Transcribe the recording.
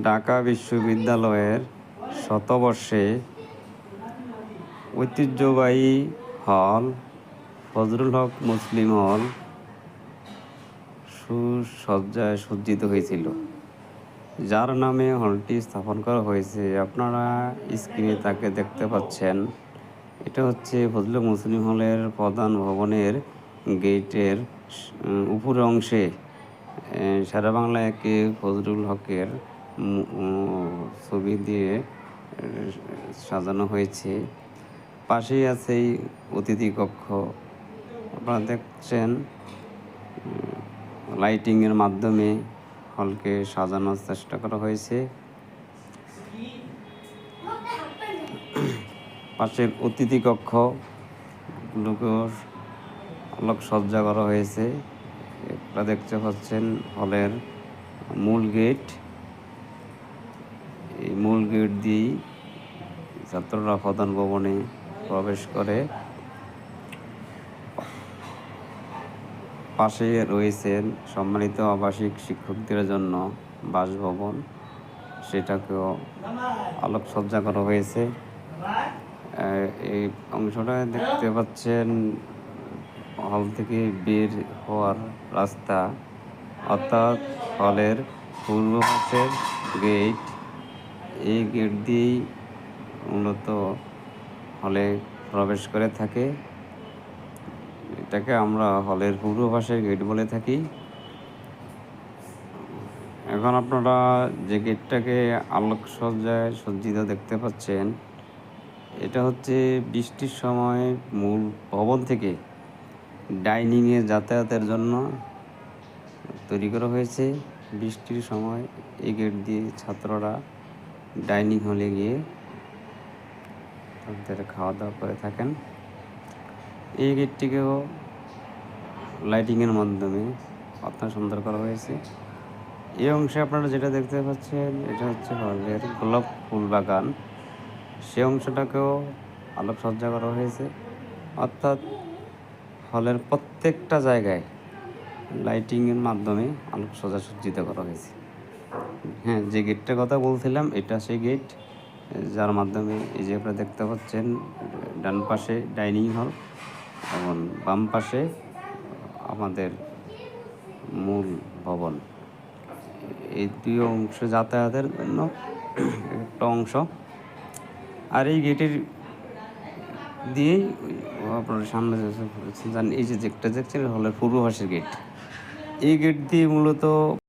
ঢাকা বিশ্ববিদ্যালয়ের শতবর্ষে ঐতিহ্যবাহী হল ফজরুল হক মুসলিম হল সুসজ্জায় সজ্জিত হয়েছিল যার নামে হলটি স্থাপন করা হয়েছে। আপনারা স্ক্রিনে তাকে দেখতে পাচ্ছেন। এটা হচ্ছে ফজলুল হক মুসলিম হলের প্রধান ভবনের গেটের উম, উপরের অংশে সারা বাংলা একে ফজলুল হকের ছবি দিয়ে সাজানো হয়েছে। পাশেই আছে এই অতিথি কক্ষ। আপনারা দেখছেন লাইটিংয়ের মাধ্যমে হলকে সাজানোর চেষ্টা করা হয়েছে। পাশের অতিথি কক্ষ আলোকসজ্জা করা হয়েছে। আপনারা দেখতে পাচ্ছেন হলের মূল গেট। গেট দিয়েই ছাত্ররা প্রধান ভবনে প্রবেশ করে। পাশে রয়েছেন সম্মানিত আবাসিক শিক্ষকদের জন্য বাসভবন। সেটাকেও আলোকসজ্জা করা হয়েছে। এই অংশটা দেখতে পাচ্ছেন, হল থেকে বের হওয়ার রাস্তা। অর্থাৎ হলের পূর্ব পাশের গেট এই গেট দিয়েই মূলত হলে প্রবেশ করে থাকে। এটাকে আমরা হলের পূর্ব পাশের গেট বলে থাকি। এখন আপনারা যে গেটটাকে আলোকসজ্জায় সজ্জিত দেখতে পাচ্ছেন, এটা হচ্ছে বৃষ্টির সময় মূল ভবন থেকে ডাইনিংয়ে যাতায়াতের জন্য তৈরি করা হয়েছে। বৃষ্টির সময় এই গেট দিয়ে ছাত্ররা ডাইনিং হলে গিয়ে তাদের খাওয়া দাওয়া করে থাকেন। এই গেটটিকেও লাইটিংয়ের মাধ্যমে অত্যন্ত সুন্দর করা হয়েছে। এই অংশে আপনারা যেটা দেখতে পাচ্ছেন, এটা হচ্ছে হলের গোলাপ ফুল বাগান। সে অংশটাকেও আলোকসজ্জা করা হয়েছে। অর্থাৎ হলের প্রত্যেকটা জায়গায় লাইটিংয়ের মাধ্যমে আলোকসজ্জা সজ্জিত করা হয়েছে। হ্যাঁ যে গেটটার কথা বলছিলাম, এটা সেই গেট যার মাধ্যমে এই যে আপনারা দেখতে পাচ্ছেন, ডান পাশে ডাইনিং হল এবং বাম পাশে আমাদের মূল ভবন। এই দুই অংশ যাতায়াতের জন্য একটা অংশ। আর এই গেটের দিয়েই আপনার সামনে যে জানেন, এই যে গেটটা দেখছেন হলের পূর্ব পাশের গেট এই গেট দিয়ে মূলত